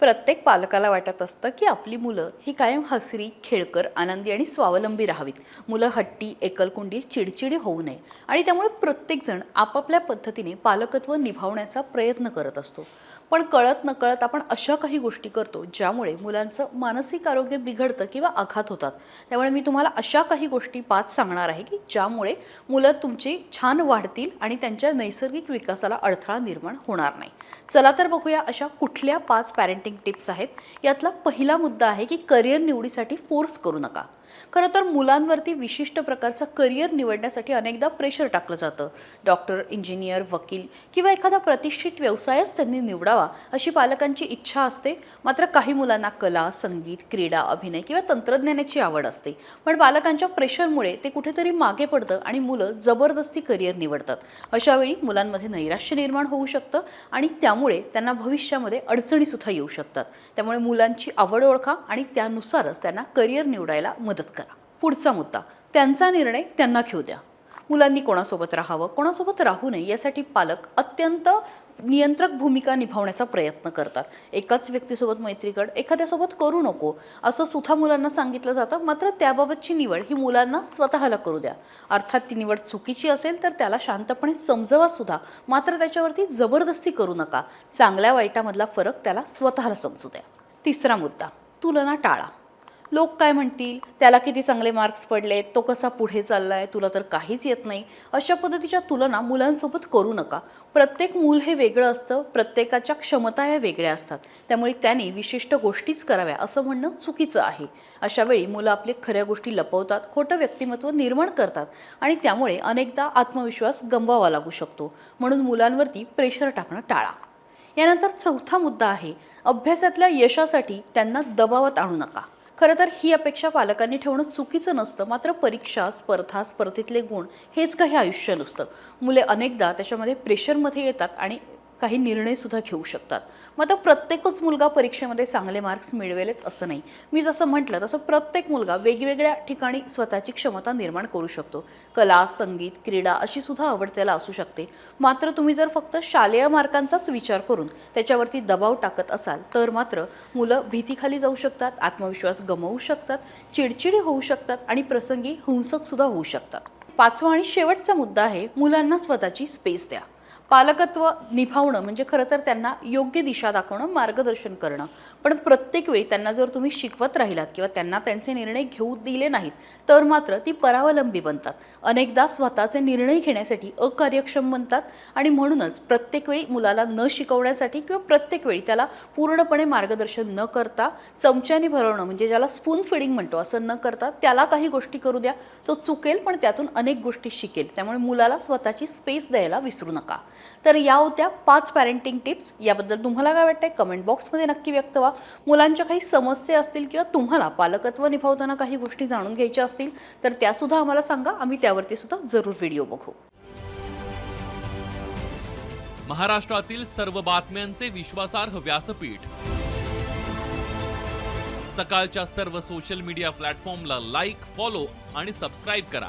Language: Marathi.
प्रत्येक पालकाला वाटत असतं की आपली मुलं ही कायम हसरी खेळकर आनंदी आणि स्वावलंबी राहावीत. मुलं हट्टी एकलकुंडी चिडचिडी होऊ नये. आणि त्यामुळे प्रत्येकजण आपापल्या पद्धतीने पालकत्व निभावण्याचा प्रयत्न करत असतो. पण कळत नकळत आपण अशा काही गोष्टी करतो ज्यामुळे मुलांचं मानसिक आरोग्य बिघडतं किंवा आघात होतात. त्यामुळे मी तुम्हाला अशा काही गोष्टी पाच सांगणार आहे की ज्यामुळे मुलं तुमची छान वाढतील आणि त्यांच्या नैसर्गिक विकासाला अडथळा निर्माण होणार नाही. चला तर बघूया अशा कुठल्या पाच पॅरेंटिंग टिप्स आहेत. यातला पहिला मुद्दा आहे की करिअर निवडीसाठी फोर्स करू नका. खरं तर मुलांवरती विशिष्ट प्रकारचा करिअर निवडण्यासाठी अनेकदा प्रेशर टाकलं जातं. डॉक्टर इंजिनियर वकील किंवा एखादा प्रतिष्ठित व्यवसायच त्यांनी निवडावा अशी पालकांची इच्छा असते. मात्र काही मुलांना कला संगीत क्रीडा अभिनय किंवा तंत्रज्ञानाची आवड असते. पण पालकांच्या प्रेशरमुळे ते कुठेतरी मागे पडतं आणि मुलं जबरदस्ती करिअर निवडतात. अशावेळी मुलांमध्ये नैराश्य निर्माण होऊ शकतं आणि त्यामुळे त्यांना भविष्यामध्ये अडचणीसुद्धा येऊ शकतात. त्यामुळे मुलांची आवड ओळखा आणि त्यानुसारच त्यांना करिअर निवडायला मदत करा. पुढचा मुद्दा त्यांचा निर्णय त्यांना घेऊ द्या. मुलांनी कोणासोबत राहावं कोणासोबत राहू नये यासाठी पालक अत्यंत नियंत्रक भूमिका निभावण्याचा प्रयत्न करतात. एकाच व्यक्तीसोबत मैत्री एखाद्यासोबत करू नको असं सुद्धा मुलांना सांगितलं जातं. मात्र त्याबाबतची निवड ही मुलांना स्वतःला करू द्या. अर्थात ती निवड चुकीची असेल तर त्याला शांतपणे समजवा सुद्धा. मात्र त्याच्यावरती जबरदस्ती करू नका. चांगल्या वाईटामधला फरक त्याला स्वतःला समजू द्या. तिसरा मुद्दा तुलना टाळा. लोक काय म्हणतील? त्याला किती चांगले मार्क्स पडले? तो कसा पुढे चालला आहे तुला तर काहीच येत नाही. अशा पद्धतीच्या तुलना मुलांसोबत करू नका. प्रत्येक मूल हे वेगळं असतं. प्रत्येकाच्या क्षमता या वेगळ्या असतात. त्यामुळे त्यांनी विशिष्ट गोष्टीच कराव्या असं म्हणणं चुकीचं आहे. अशा वेळी मुलं आपले खऱ्या गोष्टी लपवतात खोटं व्यक्तिमत्व निर्माण करतात आणि त्यामुळे अनेकदा आत्मविश्वास गमवावा लागू शकतो. म्हणून मुलांवरती प्रेशर टाकणं टाळा. यानंतर चौथा मुद्दा आहे अभ्यासातल्या यशासाठी त्यांना दबावात आणू नका. खरं तर ही अपेक्षा पालकांनी ठेवणं चुकीचं नसतं. मात्र परीक्षा स्पर्धा स्पर्धेतले गुण हेच काही आयुष्य नसतं. मुले अनेकदा त्याच्यामध्ये प्रेशरमध्ये येतात आणि काही निर्णयसुद्धा घेऊ शकतात. मग आता प्रत्येकच मुलगा परीक्षेमध्ये चांगले मार्क्स मिळवेलच असं नाही. मी जसं म्हटलं तसं प्रत्येक मुलगा वेगवेगळ्या ठिकाणी स्वतःची क्षमता निर्माण करू शकतो. कला संगीत क्रीडा अशी सुद्धा आवड त्याला असू शकते. मात्र तुम्ही जर फक्त शालेय मार्कांचाच विचार करून त्याच्यावरती दबाव टाकत असाल तर मात्र मुलं भीतीखाली जाऊ शकतात आत्मविश्वास गमवू शकतात चिडचिडी होऊ शकतात आणि प्रसंगी हिंसकसुद्धा होऊ शकतात. पाचवा आणि शेवटचा मुद्दा आहे मुलांना स्वतःची स्पेस द्या. पालकत्व निभावणं म्हणजे खरं तर त्यांना योग्य दिशा दाखवणं मार्गदर्शन करणं. पण प्रत्येक वेळी त्यांना जर तुम्ही शिकवत राहिलात किंवा त्यांना त्यांचे निर्णय घेऊ दिले नाहीत तर मात्र ती परावलंबी बनतात. अनेकदा स्वतःचे निर्णय घेण्यासाठी अकार्यक्षम बनतात आणि म्हणूनच प्रत्येक वेळी मुलाला न शिकवण्यासाठी किंवा प्रत्येक वेळी त्याला पूर्णपणे मार्गदर्शन न करता चमच्याने भरवणं म्हणजे ज्याला स्पून फिडिंग म्हणतो असं न करता त्याला काही गोष्टी करू द्या. तो चुकेल पण त्यातून अनेक गोष्टी शिकेल. त्यामुळे मुलाला स्वतःची स्पेस द्यायला विसरू नका. तर या होत्या पाच पॅरेंटिंग टिप्स याबद्दल तुम्हाला काय वाटतंय? कमेंट बॉक्समध्ये नक्की व्यक्त व्हा. मुलांच्या काही समस्या असतील किंवा तुम्हाला पालकत्व निभावताना काही गोष्टी जाणून घ्यायच्या असतील तर त्यासुद्धा आम्हाला सांगा. आम्ही त्यावरती सुद्धा जरूर व्हिडिओ बघू. महाराष्ट्रातील सर्व बातम्यांचे विश्वासार्ह व्यासपीठ. सकाळच्या सर्व सोशल मीडिया प्लॅटफॉर्मला लाईक फॉलो आणि सबस्क्राईब करा.